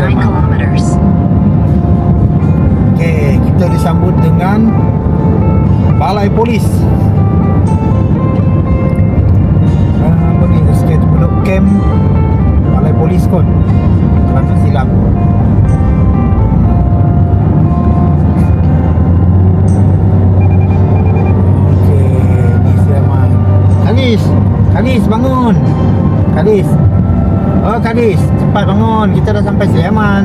kita Continue masuk for Seri 9 Aman kilometers. Okay kita disambut dengan Balai Polis Ah, Apa ni Sikit penduduk camp Balai Polis kot tak silap Okey. Kalis, Kalis bangun. Kalis. Oh, Kalis, cepat bangun. Kita dah sampai Siaman.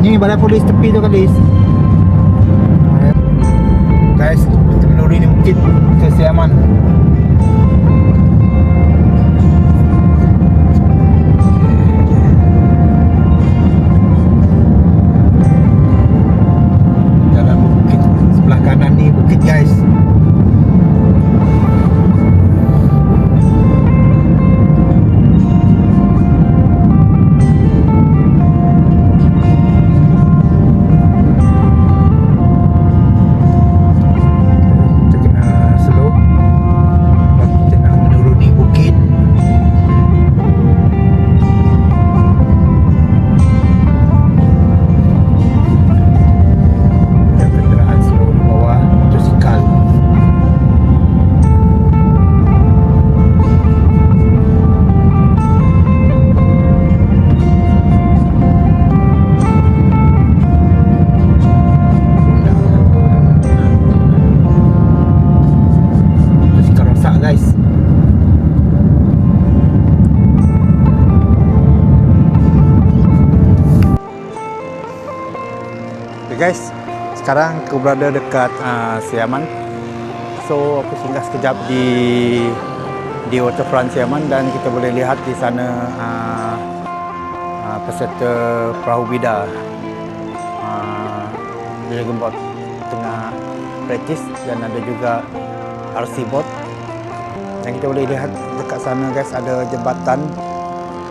Ni balai polis tepi tu Kalis. Guys, menuri ni bukit ke Siaman. Sekarang aku berada dekat uh, Siaman. So aku singgah sekejap di di waterfront Siaman dan kita boleh lihat di sana uh, uh, peserta perahu bida. Uh, gembot tengah praktis dan ada juga RC boat. Dan kita boleh lihat dekat sana guys ada jembatan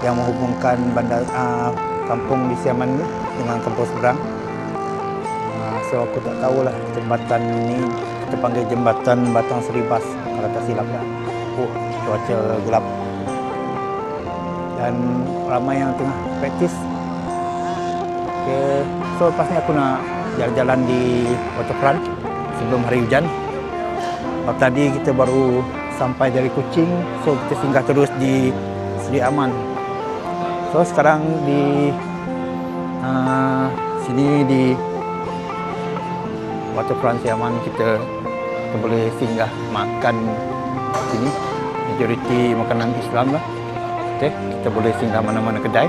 yang menghubungkan bandar uh, kampung di Siaman ni dengan kampung seberang so aku tak tahulah jembatan ni. Kita panggil jembatan Batang Seribas kalau tak silap lah oh cuaca gelap. Dan ramai yang tengah praktis. Okay. so lepas ni aku nak jalan-jalan di waterfront sebelum hari hujan. Sebab tadi kita baru sampai dari Kuching so kita singgah terus di Seri Aman. So sekarang di uh, sini di waterfront Seri Aman kita, boleh singgah makan sini majoriti makanan Islam lah okay. kita boleh singgah mana-mana kedai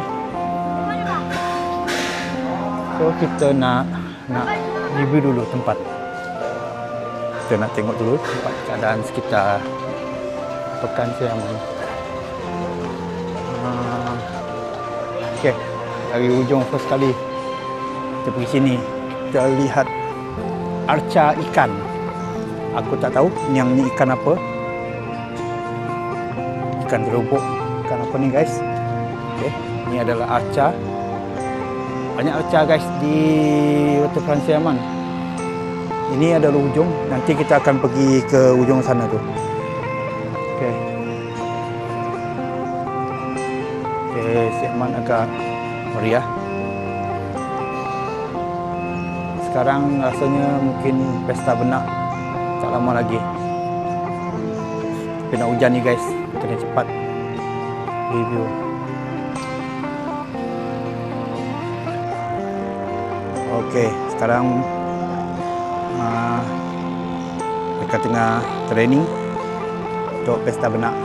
so kita nak nak review dulu tempat kita nak tengok dulu tempat keadaan sekitar pekan Siaman uh, okay. dari ujung first kali kita pergi sini kita lihat arca ikan. Aku tak tahu yang ni ikan apa. Ikan terubuk ikan apa ni guys? Okay. ni adalah arca. Banyak arca guys di waterfront Siaman ini adalah ujung. Nanti kita akan pergi ke ujung sana tu. Okey. Okey Siaman agak meriah sekarang rasanya mungkin pesta benak. Tak lama lagi. Nak hujan ni guys. Kena cepat. Review. Okey, sekarang uh, mereka tengah training untuk pesta benak.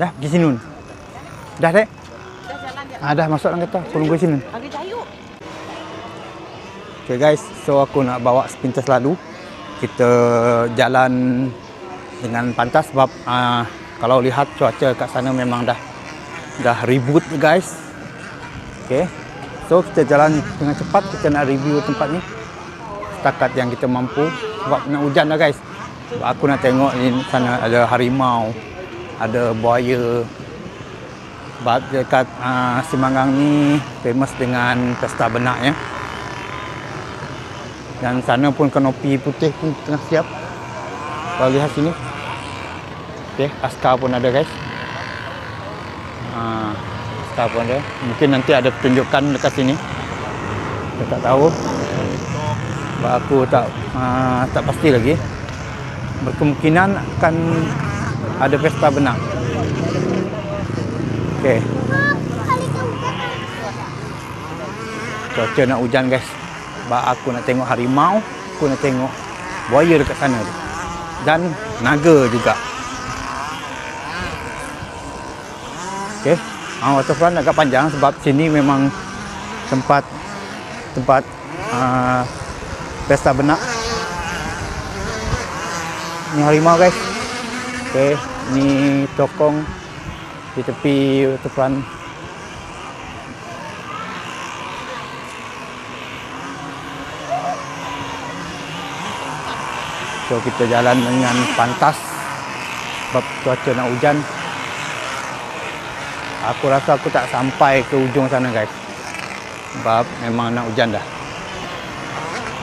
Dah, pergi sini. Nun. Dah, Dek? Dah jalan dia. Ah, dah masuk dalam kereta. Aku nunggu sini. Okay guys, so aku nak bawa sepintas lalu. Kita jalan dengan pantas sebab uh, kalau lihat cuaca kat sana memang dah dah ribut guys. Okay. So kita jalan dengan cepat kita nak review tempat ni. Setakat yang kita mampu sebab nak hujan dah guys. Sebab aku nak tengok di sana ada harimau, ada buaya. Sebab dekat uh, Simanggang ni famous dengan pesta benak ya. Dan sana pun kanopi putih pun tengah siap. Kalau lihat sini. Okey, askar pun ada guys. Ha, askar pun ada. Mungkin nanti ada pertunjukan dekat sini. Saya tak tahu. Sebab aku tak uh, tak pasti lagi. Berkemungkinan akan ada pesta benak. Okey. Cuaca nak hujan guys. Sebab aku nak tengok harimau, aku nak tengok buaya dekat sana tu. Dan naga juga. Okey. Ah waterfront agak panjang sebab sini memang tempat tempat uh, pesta benak. Ni harimau guys. Okey, ni tokong di tepi waterfront So kita jalan dengan pantas sebab cuaca nak hujan. Aku rasa aku tak sampai ke ujung sana guys. Sebab memang nak hujan dah.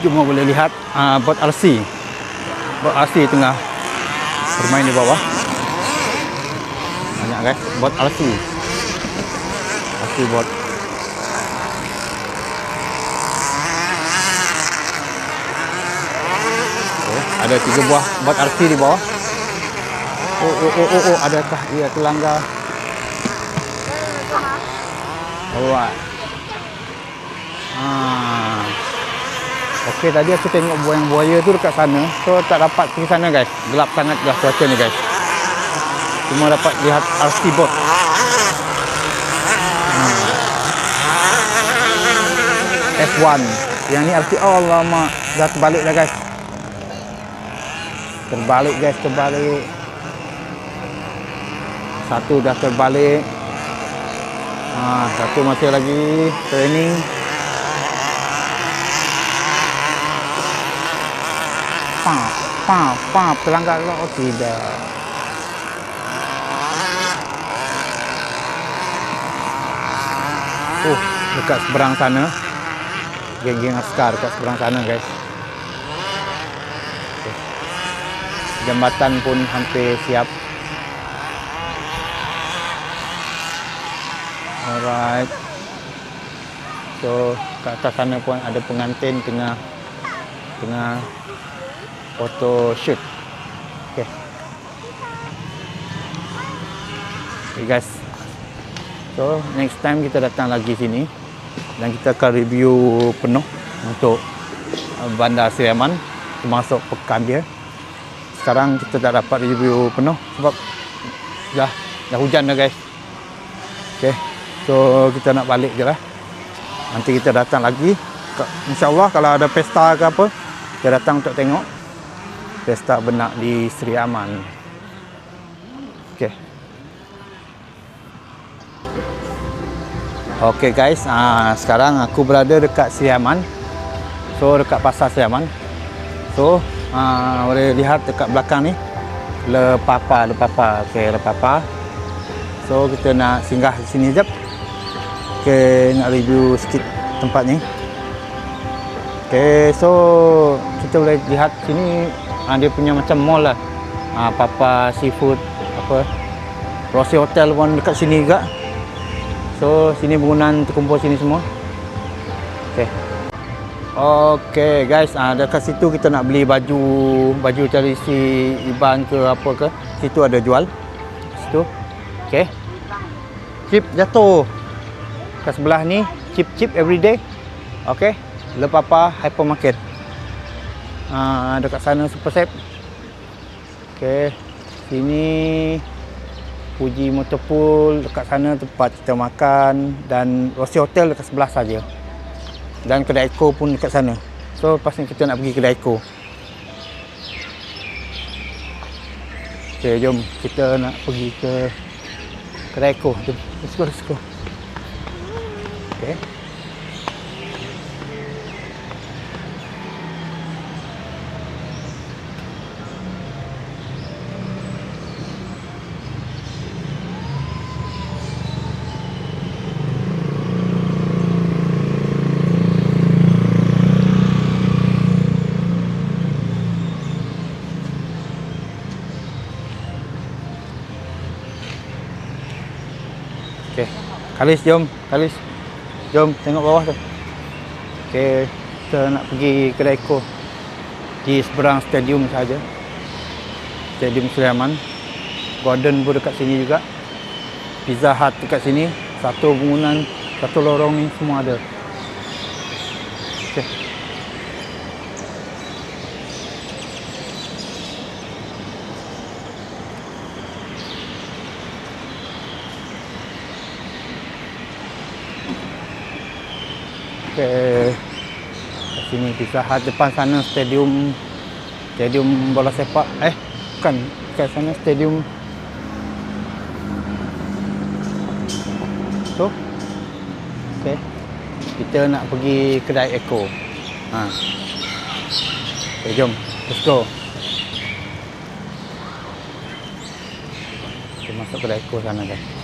Cuma boleh lihat uh, bot RC. Bot RC tengah bermain di bawah. Banyak guys, bot RC. RC bot Oh, ada tiga buah bot RC di bawah. Oh, oh, oh, oh, oh, adakah ia terlanggar? Alright. Ah. Okey, tadi aku tengok buaya-buaya tu dekat sana. So, tak dapat pergi sana guys. Gelap sangat dah cuaca ni guys. Cuma dapat lihat RC. Hmm. F1. Yang ni RC. Oh, lama. Dah terbalik dah guys. Terbalik guys, terbalik. Satu dah terbalik. Ha, satu masih lagi training. Pa, pa, terlanggar ke? Oh, tidak. Oh, dekat seberang sana. Geng-geng askar dekat seberang sana, guys. Jambatan pun hampir siap. Alright. So, kat atas sana pun ada pengantin tengah tengah photo shoot. Okay. Okay guys. So, next time kita datang lagi sini dan kita akan review penuh untuk uh, Bandar Seriaman termasuk pekan dia. Sekarang kita tak dapat review penuh sebab dah dah hujan dah guys. Okay. So kita nak balik je lah Nanti kita datang lagi InsyaAllah kalau ada pesta ke apa Kita datang untuk tengok Pesta benak di Seri Aman. Okay Okay guys. Uh, Sekarang aku berada dekat Seri Aman. So dekat pasar Seri Aman. So uh, boleh lihat dekat belakang ni. Le Papa, Le Papa Okay, Le Papa So kita nak singgah di sini jap. Okay, nak review sikit tempat ni. Okay, so kita boleh lihat sini ah, dia punya macam mall lah. Ah, Papa Seafood apa Rossi Hotel pun dekat sini juga. So, sini bangunan terkumpul sini semua. Okay. Okay guys, ah, dekat situ kita nak beli baju baju tradisi Iban ke apa ke. Situ ada jual. Situ. Okay. Chip jatuh. Kat sebelah ni chip-chip everyday. Okey. Le Papa Hypermarket. Ah dekat sana Super Sep. Okey. Sini Fuji Motorpool dekat sana tempat kita makan dan Rossi Hotel dekat sebelah saja. Dan kedai Eko pun dekat sana. So lepas ni kita nak pergi kedai Eko. Okay, jom kita nak pergi ke kedai Eko. Jom, let's go, let's go. Okay. Okey. Kalis jom, Kalis. Jom tengok bawah tu. Okey, kita nak pergi kedai Eko. Di seberang stadium saja. Stadium Sulaiman. Garden pun dekat sini juga. Pizza Hut dekat sini. Satu bangunan, satu lorong ni semua ada. Okey. Kat sini Pizza Hut depan sana stadium stadium bola sepak. Eh, bukan. Kat sana stadium Tu. Okey. Kita nak pergi kedai Eko. Ha. Okey, jom. Let's go. Kita masuk kedai Eko sana guys.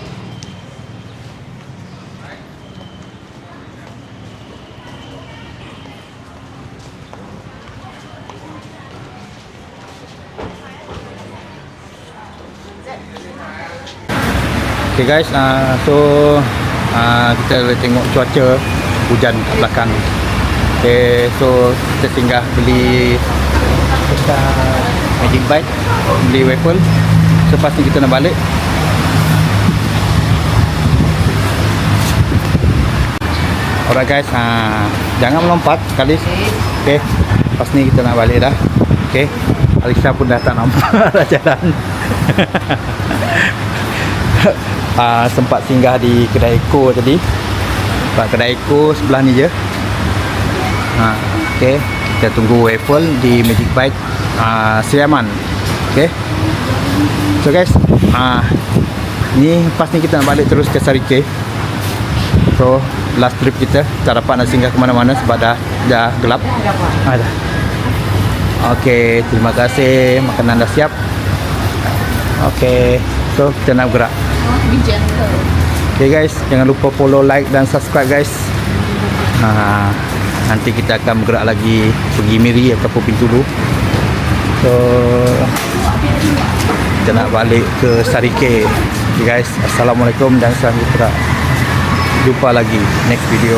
Okay guys, uh, so uh, kita boleh tengok cuaca hujan kat belakang. Okay, so kita singgah beli dekat Magic Bite, beli waffle. So lepas ni kita nak balik. Alright guys, uh, jangan melompat sekali. Okay, lepas ni kita nak balik dah. Okay, Alisa pun dah tak nampak dah jalan. uh, sempat singgah di kedai Eko tadi. Sebab kedai Eko sebelah ni je. Ha, okay. Kita tunggu waffle di Magic Bite uh, Sriaman. Okay. So guys, uh, ni lepas ni kita nak balik terus ke Sarike. So, last trip kita tak dapat nak singgah ke mana-mana sebab dah dah gelap. Dah. Okay, terima kasih. Makanan dah siap. Okay, so kita nak gerak. Be gentle. Okay guys, jangan lupa follow, like dan subscribe guys. Ha, nanti kita akan bergerak lagi pergi Miri ataupun Pintulu. So kita nak balik ke Sarike. Okay guys, Assalamualaikum dan salam sejahtera. Jumpa lagi next video.